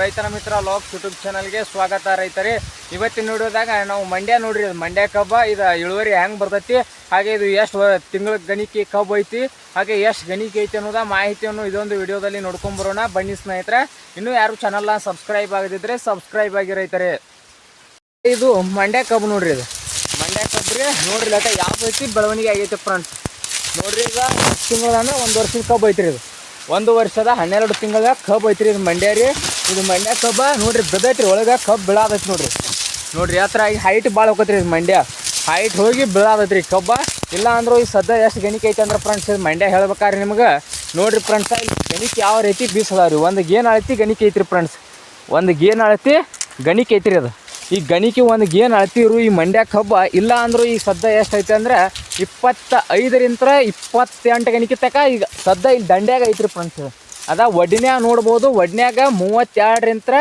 ರೈತರ ಮಿತ್ರ LOX YouTube ಚಾನಲ್ಗೆ ಸ್ವಾಗತ ರೈತರಿ. ಇವತ್ತಿನ ನೋಡಿದಾಗ ನಾವು ಮಂಡ್ಯ ನೋಡ್ರಿ, ಇದು ಮಂಡ್ಯ ಕಬ್ಬ, ಇದು ಇಳುವರಿ ಹೆಂಗೆ ಬರ್ತೈತಿ, ಹಾಗೆ ಇದು ಎಷ್ಟು ತಿಂಗಳ ಗಣಿಕೆ ಕಬ್ಬು ಐತಿ, ಹಾಗೆ ಎಷ್ಟು ಗಣಿಕೆ ಐತಿ ಅನ್ನೋದ ಮಾಹಿತಿಯನ್ನು ಇದೊಂದು ವಿಡಿಯೋದಲ್ಲಿ ನೋಡ್ಕೊಂಬರೋಣ ಬನ್ನಿ ಸ್ನೇಹಿತರೆ, ಇನ್ನೂ ಯಾರು ಚಾನಲ್ನ ಸಬ್ಸ್ಕ್ರೈಬ್ ಆಗದಿದ್ರೆ ಸಬ್ಸ್ಕ್ರೈಬ್ ಆಗಿ ರೈತರಿ. ಇದು ಮಂಡ್ಯ ಕಬ್ ನೋಡ್ರಿ ಇದು. ಮಂಡ್ಯ ಕಬ್ಬು ರೀ ನೋಡ್ರಿ ಲೆಕ್ಕ ಯಾವ ರೀತಿ ಬೆಳವಣಿಗೆ ಆಗೈತೆ ಫ್ರೆಂಡ್ಸ್ ನೋಡ್ರಿ ಈಗ ತಿಂಗಳ ಒಂದು ವರ್ಷದ ಕಬ್ಬು ಐತ್ರಿ ಇದು. ಒಂದು ವರ್ಷದ ಹನ್ನೆರಡು ತಿಂಗಳ ಕಬ್ಬು ಐತ್ರಿ ಇದು ಮಂಡ್ಯ ರೀ. ಇದು ಮಂಡ್ಯ ಕಬ್ಬ, ನೋಡ್ರಿ ಬಿದ್ದೈತ್ರಿ ಒಳಗೆ ಕಬ್ಬು ಬೀಳಾದೈತಿ ನೋಡ್ರಿ. ನೋಡ್ರಿ ಆ ಈಗ ಹೈಟ್ ಭಾಳ ಹೋಗತ್ರಿ ಇದು ಮಂಡ್ಯ. ಹೈಟ್ ಹೋಗಿ ಬೀಳಾದೈತ್ರಿ ಕಬ್ಬ. ಇಲ್ಲ ಅಂದ್ರೆ ಈ ಸದ್ಯ ಎಷ್ಟು ಗಣಿಕೆ ಐತೆ ಅಂದ್ರೆ ಫ್ರೆಂಡ್ಸ್ ಇದು ಮಂಡ್ಯ ಹೇಳ್ಬೇಕಾದ್ರೆ ನಿಮ್ಗೆ. ನೋಡ್ರಿ ಫ್ರೆಂಡ್ಸ್ ಇಲ್ಲಿ ಗಣಿಕೆ ಯಾವ ರೀತಿ ಬೀಸದಾರಿ ರೀ ಒಂದು ಗೇನ್ ಅಳತಿ ಗಣಿಕೆ ಐತ್ರಿ ಫ್ರೆಂಡ್ಸ್ ಒಂದು ಗೇನ್ ಅಳತಿ ಗಣಿಕೆ ಐತ್ರಿ ಅದು. ಈ ಗಣಿಕೆ ಒಂದು ಗೇನ್ ಅಳ್ತಿರು ಈ ಮಂಡ್ಯ ಕಬ್ಬ. ಇಲ್ಲ ಅಂದ್ರೆ ಈಗ ಸದ್ಯ ಎಷ್ಟು ಐತೆ ಅಂದ್ರೆ ಇಪ್ಪತ್ತ ಐದರಿಂದ ಇಪ್ಪತ್ತೆಂಟು ಗಣಿಕೆ ತಕ ಈಗ ಸದ್ಯ ಇಲ್ಲಿ ದಂಡ್ಯಾಗ ಐತ್ರಿ ಫ್ರೆಂಡ್ಸ್ ಅದ ಒಡ್ನ್ಯಾಗ ನೋಡ್ಬೋದು ಒಡ್ನ್ಯಾಗ ಮೂವತ್ತೆರಡರಿಂದ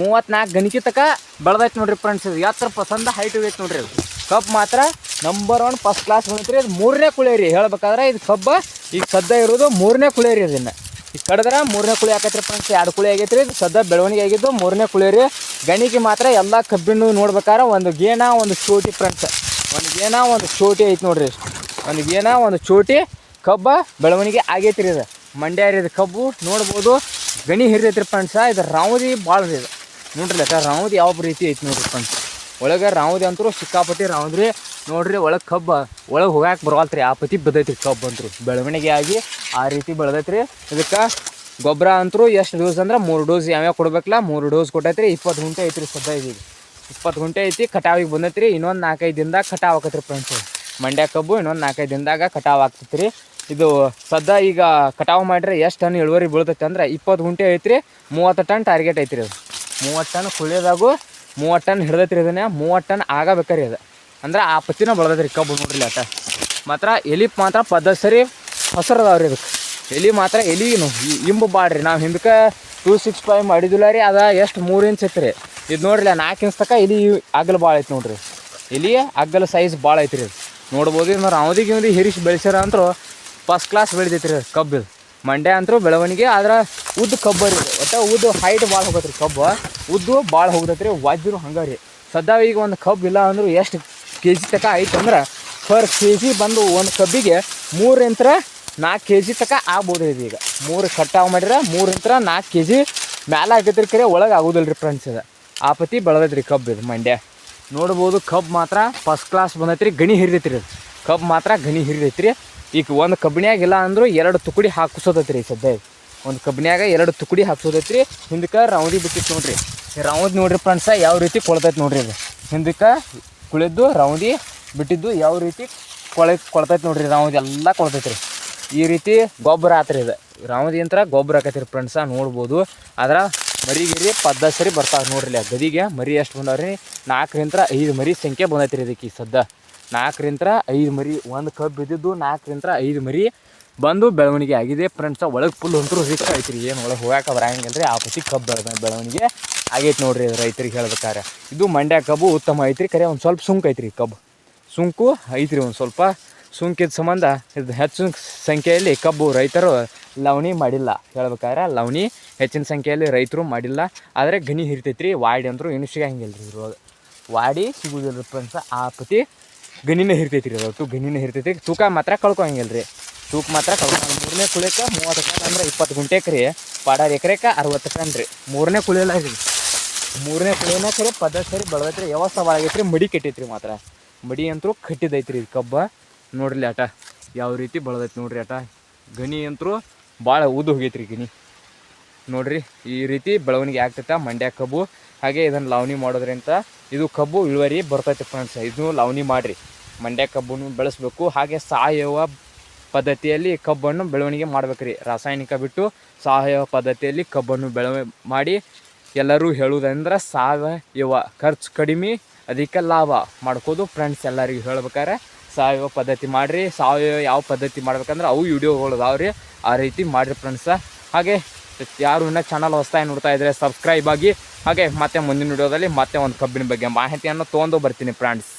ಮೂವತ್ತ್ನಾಲ್ಕು ಗಣಿಕೆ ತಕ ಬೆಳ್ದೈತೆ ನೋಡ್ರಿ ಫ್ರೆಂಡ್ಸ್ ಇದು ಎತ್ತರ ಪಸಂದ ಹೈಟ್ ಐತೆ ನೋಡ್ರಿ ಅದು ಕಬ್ಬು ಮಾತ್ರ ನಂಬರ್ ಒನ್ ಫಸ್ಟ್ ಕ್ಲಾಸ್ ಬಂದೈತ್ರಿ ಇದು ಮೂರನೇ ಕುಳಿ ರೀ. ಹೇಳ್ಬೇಕಾದ್ರೆ ಇದು ಕಬ್ಬ ಈಗ ಸದ್ಯ ಇರೋದು ಮೂರನೇ ಕುಳಿ ರೀ ಇದನ್ನು. ಈಗ ಕಡಿದ್ರೆ ಮೂರನೇ ಕುಳಿ ಆಕೈತ್ರಿ ಫ್ರೆಂಡ್ಸ್ ಎರಡು ಕುಳಿ ಆಗೈತ್ರಿ, ಇದು ಸದ್ಯ ಬೆಳವಣಿಗೆ ಆಗಿದ್ದು ಮೂರನೇ ಕುಳಿ ರೀ. ಗಣಿಗೆ ಮಾತ್ರ ಎಲ್ಲ ಕಬ್ಬಿನ ನೋಡ್ಬೇಕಾದ್ರೆ ಒಂದು ಗೇಣ ಒಂದು ಚೋಟಿ ಫ್ರೆಂಡ್ಸ್ ಒಂದು ಗೇಣ ಒಂದು ಚೋಟಿ ಐತೆ ನೋಡ್ರಿ. ಒಂದು ಗೇಣ ಒಂದು ಚೋಟಿ ಕಬ್ಬ ಬೆಳವಣಿಗೆ ಆಗೈತ್ರಿ ಇದು. ಮಂಡ್ಯ ಇದು ಕಬ್ಬು ನೋಡ್ಬೋದು. ಗಣಿ ಹಿರಿದೈತ್ರಿ ಫ್ರೆಂಡ್ಸ ಇದು ರಾವದಿ ಭಾಳ ರೀ ಇದು. ನೋಡ್ರಿ ಅಕ್ಕ, ರಾವದಿ ಯಾವ ರೀತಿ ಐತಿ ನೋಡ್ರಿ ಫ್ರೆಂಡ್ಸ್ ಒಳಗೆ ರಾವದಿ ಅಂತೂ ಸಿಕ್ಕಾಪತಿ ರಾವದ್ರಿ. ನೋಡ್ರಿ, ಒಳಗೆ ಕಬ್ಬು, ಒಳಗೆ ಹೋಗಕ್ಕೆ ಬರವಲ್ತ್ರಿ. ಆ ಪತಿ ಬದೈತ್ರಿ ಕಬ್ಬು ಅಂತರು ಬೆಳವಣಿಗೆ ಆಗಿ ಆ ರೀತಿ ಬೆಳೆದೈತ್ರಿ. ಇದಕ್ಕೆ ಗೊಬ್ಬರ ಅಂತರೂ ಎಷ್ಟು ಡೋಸ್ ಅಂದ್ರೆ ಮೂರು ಡೋಸ್ ಯಾವ್ಯಾವ ಕೊಡ್ಬೇಕಲ್ಲ, ಮೂರು ಡೋಸ್ ಕೊಟ್ಟೈತ್ರಿ. ಇಪ್ಪತ್ತು ಗುಂಟೆ ಐತ್ರಿ ಸದ್ಯ ಇದೀಗ. ಇಪ್ಪತ್ತು ಗುಂಟೆ ಐತಿ, ಕಟಾವಿಗೆ ಬಂದೈತ್ರಿ. ಇನ್ನೊಂದು ನಾಲ್ಕೈದು ದಿನದಾಗ ಕಟಾವ್ ಆಕತ್ರಿ ಫ್ರೆಂಡ್ಸ್ ಮಂಡ್ಯ ಕಬ್ಬು ಇನ್ನೊಂದು ನಾಲ್ಕೈದು ದಿನದಾಗ ಕಟಾವ್ ಆಗ್ತೈತ್ರಿ. ಇದು ಸದ್ಯ ಈಗ ಕಟಾವು ಮಾಡಿದ್ರೆ ಎಷ್ಟು ಟನ್ ಇಳುವರಿ ಬೀಳ್ತೈತೆ ಅಂದ್ರೆ ಇಪ್ಪತ್ತು ಗುಂಟೆ ಐತ್ರಿ, ಮೂವತ್ತು ಟನ್ ಟಾರ್ಗೆಟ್ ಐತ್ರಿ ಅದು. ಮೂವತ್ತು ಟನ್ ಕುಳಿಯೋದಾಗು ಮೂವತ್ತು ಟನ್ ಹಿಡ್ದೈತ್ರಿ ಇದನ್ನ, ಮೂವತ್ತು ಟನ್ ಆಗಬೇಕ್ರಿ ಅದು. ಅಂದ್ರೆ ಆ ಪತ್ತಿನ ರೀ ಕಬ್ಬು ನೋಡ್ರಿ ಅಟ ಮಾತ್ರ ಎಲಿ ಮಾತ್ರ ಪದ್ಧತಿ ಸರಿ ಹಸಿರು ಅದಾವ್ರಿ ಇದಕ್ಕೆ. ಎಲಿ ಮಾತ್ರ ಎಲಿ ಇಂಬು ಬಾಡ್ರಿ. ನಾವು ಹಿಂದಕ್ಕೆ ಟೂ ಸಿಕ್ಸ್ ಫೈವ್ ಮಾಡಿದಿಲ್ಲ ರೀ, ಅದು ಎಷ್ಟು ಮೂರು ಇಂಚ್ ಐತ್ರಿ. ಇದು ನೋಡ್ರಿ ನಾಲ್ಕು ಇಂಚ್ ತನಕ ಎಲಿ ಅಗಲ ಭಾಳ ಐತೆ ನೋಡ್ರಿ. ಎಲಿ ಅಗ್ಗಲ ಸೈಜ್ ಭಾಳ ಐತ್ರಿ ಅದು. ನೋಡ್ಬೋದು, ಇನ್ನು ರಾವದಿಗೆ ಹಿರಿಸಿ ಬೆಳೆಸ್ಯಾರ ಅಂತೂ ಫಸ್ಟ್ ಕ್ಲಾಸ್ ಬೆಳೆದೈತ್ರಿ ಕಬ್ಬು ಮಂಡೆ ಮಂಡ್ಯ ಅಂತೂ ಬೆಳವಣಿಗೆ, ಆದ್ರೆ ಉದ್ದ ಕಬ್ಬು ರೀ ಒಟ್ಟ ಉದ್ದು ಹೈಟ್ ಭಾಳ ಹೋಗತ್ರಿ ಕಬ್ಬು. ಉದ್ದು ಭಾಳ ಹೋಗತೈತ್ರಿ ವಜ್ರು ಹಂಗೆ ರೀ. ಸದ್ಯ ಈಗ ಒಂದು ಕಬ್ಬು ಇಲ್ಲ ಅಂದ್ರೆ ಎಷ್ಟು ಕೆ ಜಿ ತನಕ ಆಯ್ತು ಅಂದ್ರೆ ಪರ್ ಕೆ ಜಿ ಬಂದು ಒಂದು ಕಬ್ಬಿಗೆ ಮೂರಿಂತ್ರ ನಾಲ್ಕು ಕೆ ಜಿ ತನಕ ಆಗ್ಬೋದು ಇದು ಈಗ. ಮೂರು ಕಟಾವು ಮಾಡಿದ್ರೆ ಮೂರಿಂತ್ರ ನಾಲ್ಕು ಕೆ ಜಿ ಮ್ಯಾಲೆ ಆಗೈತ್ರಿ ಕರೆ ಒಳಗೆ ಆಗೋದಿಲ್ಲ ರೀ ಫ್ರೆಂಡ್ಸ್ ಇದು. ಆ ಪತಿ ಬೆಳೆದೈತ್ರಿ ಕಬ್ಬು ಇದು ಮಂಡ್ಯ. ನೋಡ್ಬೋದು ಕಬ್ಬು ಮಾತ್ರ ಫಸ್ಟ್ ಕ್ಲಾಸ್ ಬಂದೈತ್ರಿ, ಗಣಿ ಹಿರಿದೈತ್ರಿ ಅದು ಕಬ್ಬು ಮಾತ್ರ ಗಣಿ ಹಿರಿದೈತ್ರಿ. ಈಗ ಒಂದು ಕಬ್ಬಿನ್ಯಾಗ ಇಲ್ಲ ಅಂದ್ರೆ ಎರಡು ತುಕಡಿ ಹಾಕಿಸೋದೈತ್ರಿ ಈ ಸದ್ಯ. ಒಂದು ಕಬ್ಬಿನ್ಯಾಗ ಎರಡು ತುಕಡಿ ಹಾಕ್ಸೋದೈತ್ರಿ ಹಿಂದಕ್ಕೆ ರೌದಿ ಬಿಟ್ಟಿತ್ತು ನೋಡ್ರಿ. ಈ ನೋಡಿರಿ ಫ್ರೆಂಡ್ಸ, ಯಾವ ರೀತಿ ಕೊಳ್ತೈತೆ ನೋಡ್ರಿ ಇದು. ಹಿಂದಕ್ಕೆ ಕುಳಿದ್ದು, ರೌಂದಿ ಬಿಟ್ಟಿದ್ದು ಯಾವ ರೀತಿ ಕೊಳೆ ಕೊಳ್ತೈತೆ ನೋಡ್ರಿ ರೌದಿ ಎಲ್ಲ ಕೊಳ್ತೈತ್ರಿ. ಈ ರೀತಿ ಗೊಬ್ಬರ ಆತ್ರಿ ಇದು. ರೌಂದಿ ಅಂತ ಗೊಬ್ಬರ ಆಕೈತ್ರಿ ಫ್ರೆಂಡ್ಸ, ನೋಡ್ಬೋದು. ಆದ್ರ ಮರಿ ಗಿರಿ ಪದ್ಧತಿ ಸರಿ ಬರ್ತಾವೆ ನೋಡ್ರಿ ಗದಿಗೆ. ಮರಿ ಎಷ್ಟು ಬಂದವ್ರಿ? ನಾಲ್ಕರಿಂದ ಐದು ಮರಿ ಸಂಖ್ಯೆ ಬಂದೈತ್ರಿ ಇದಕ್ಕೆ ಈ ಸದ್ದ. ನಾಲ್ಕರಿಂದ ಐದು ಮರಿ, ಒಂದು ಕಬ್ಬು ಬಿದ್ದಿದ್ದು ನಾಲ್ಕರಿಂದ ಐದು ಮರಿ ಬಂದು ಬೆಳವಣಿಗೆ ಆಗಿದೆ. ಫ್ರೆಂಡ್ಸ ಒಳಗೆ ಫುಲ್ ಅಂತೂ ರಿಚ್ ಐತ್ರಿ. ಏನು ಒಳಗೆ ಹೋಗಾಕ ಬರಂಗಿಲ್ಲ ರೀ ಆ ಪತಿ ಕಬ್ಬು ಬೆಳೆದ ಬೆಳವಣಿಗೆ ಆಗೈತೆ ನೋಡ್ರಿ ರೈತರಿಗೆ ಹೇಳ್ಬೇಕಾರೆ ಇದು ಮಂಡ್ಯ ಕಬ್ಬು ಉತ್ತಮ ಐತ್ರಿ. ಕರೆ ಒಂದು ಸ್ವಲ್ಪ ಸುಂಕ ಐತ್ರಿ ಕಬ್ಬು. ಸುಂಕು ಐತ್ರಿ ಒಂದು ಸ್ವಲ್ಪ. ಸುಂಕಿದ ಸಂಬಂಧ ಇದು ಹೆಚ್ಚಿನ ಸಂಖ್ಯೆಯಲ್ಲಿ ಕಬ್ಬು ರೈತರು ಲವಣಿ ಮಾಡಿಲ್ಲ. ಹೇಳ್ಬೇಕಾದ್ರೆ ಲವಣಿ ಹೆಚ್ಚಿನ ಸಂಖ್ಯೆಯಲ್ಲಿ ರೈತರು ಮಾಡಿಲ್ಲ. ಆದರೆ ಗಣಿ ಹಿರಿತೈತ್ರಿ ವಾಡಿ ಅಂದರು ಏನು ಸಿಗಂಗಿಲ್ಲ ರೀ ಇವಾಗ ವಾಡಿ ಸಿಗುದಿಲ್ಲ ಫ್ರೆಂಡ್ಸ ಆ ಪತಿ ಗಣಿನೇ ಹಿರ್ತೈತ್ರಿ ಅದು. ಒಟ್ಟು ಗಣಿನೇ ಹಿರ್ತೈತಿ ತೂಕ ಮಾತ್ರ ಕಳ್ಕೊಳಂಗಿಲ್ಲ ರೀ ತೂಕ ಮಾತ್ರ ಕಳ್ಕೊಂಡು ಮೂರನೇ ಕುಳಿಯಕ್ಕೆ ಮೂವತ್ತು ಟನ್ ಅಂದ್ರೆ ಇಪ್ಪತ್ತು ಗುಂಟೆಕ್ಕೆ ರೀ ಪಾಡಾರು ಎಕರೆಕ ಅರವತ್ತು ಟನ್ ರೀ. ಮೂರನೇ ಕುಳಿಯಲ್ಲ ರೀ. ಮೂರನೇ ಕುಳಿಯನ ಕರೆ ಪದ್ಧತಿ ಸರಿ ಬೆಳೆದೈತ್ರಿ. ವ್ಯವಸ್ಥೆ ಭಾಳ ಆಗೈತ್ರಿ? ಮಡಿ ಕೆಟ್ಟೈತ್ರಿ ಮಾತ್ರ. ಮಡಿ ಅಂತೂ ಕಟ್ಟಿದೈತ್ರಿ ಇದು ಕಬ್ಬ. ನೋಡ್ರಿ ಆಟ. ಯಾವ ರೀತಿ ಬಳದೈತಿ ನೋಡ್ರಿ ಆಟ. ಗಣಿ ಅಂತರೂ ಭಾಳ ಊದು ಹೋಗೈತ್ರಿ ಗಣಿ. ನೋಡ್ರಿ, ಈ ರೀತಿ ಬೆಳವಣಿಗೆ ಆಗ್ತೈತೆ ಮಂಡ್ಯ ಕಬ್ಬು. ಹಾಗೆ ಇದನ್ನು ಲಾವಣಿ ಮಾಡೋದ್ರಿಂದ ಇದು ಕಬ್ಬು ಇಳುವರಿ ಬರ್ತೈತೆ ಫ್ರೆಂಡ್ಸ್ ಇದನ್ನು ಲಾವಣಿ ಮಾಡಿರಿ. ಮಂಡ್ಯ ಕಬ್ಬನ್ನು ಬೆಳೆಸ್ಬೇಕು. ಹಾಗೆ ಸಾವಯವ ಪದ್ಧತಿಯಲ್ಲಿ ಕಬ್ಬನ್ನು ಬೆಳವಣಿಗೆ ಮಾಡ್ಬೇಕ್ರಿ. ರಾಸಾಯನಿಕ ಬಿಟ್ಟು ಸಾವಯವ ಪದ್ಧತಿಯಲ್ಲಿ ಕಬ್ಬನ್ನು ಬೆಳವ ಮಾಡಿ ಎಲ್ಲರೂ ಹೇಳುವುದಂದ್ರೆ ಸಾವಯವ ಖರ್ಚು ಕಡಿಮೆ, ಅಧಿಕ ಲಾಭ ಮಾಡ್ಕೋದು ಫ್ರೆಂಡ್ಸ್ ಎಲ್ಲರಿಗೂ ಹೇಳ್ಬೇಕಾರೆ. ಸಾವಯವ ಪದ್ಧತಿ ಮಾಡಿರಿ. ಸಾವಯವ ಯಾವ ಪದ್ಧತಿ ಮಾಡ್ಬೇಕಂದ್ರೆ ಅವು ವಿಡಿಯೋಗಳು ಅದಾವ್ರಿ ಆ ರೀತಿ ಮಾಡಿರಿ ಫ್ರೆಂಡ್ಸ ಹಾಗೆ ಯಾರು ಇನ್ನೂ ಚಾನಲ್ ಹೊಸ್ತಾಯಿ ನೋಡ್ತಾ ಇದ್ದರೆ ಸಬ್ಸ್ಕ್ರೈಬ್ ಆಗಿ. ಹಾಗೆ ಮತ್ತೆ ಮುಂದಿನ ವಿಡಿಯೋದಲ್ಲಿ ಮತ್ತೆ ಒಂದು ಕಬ್ಬಿನ ಬಗ್ಗೆ ಮಾಹಿತಿಯನ್ನು ತೊಗೊಂಡು ಬರ್ತೀನಿ ಫ್ರೆಂಡ್ಸ್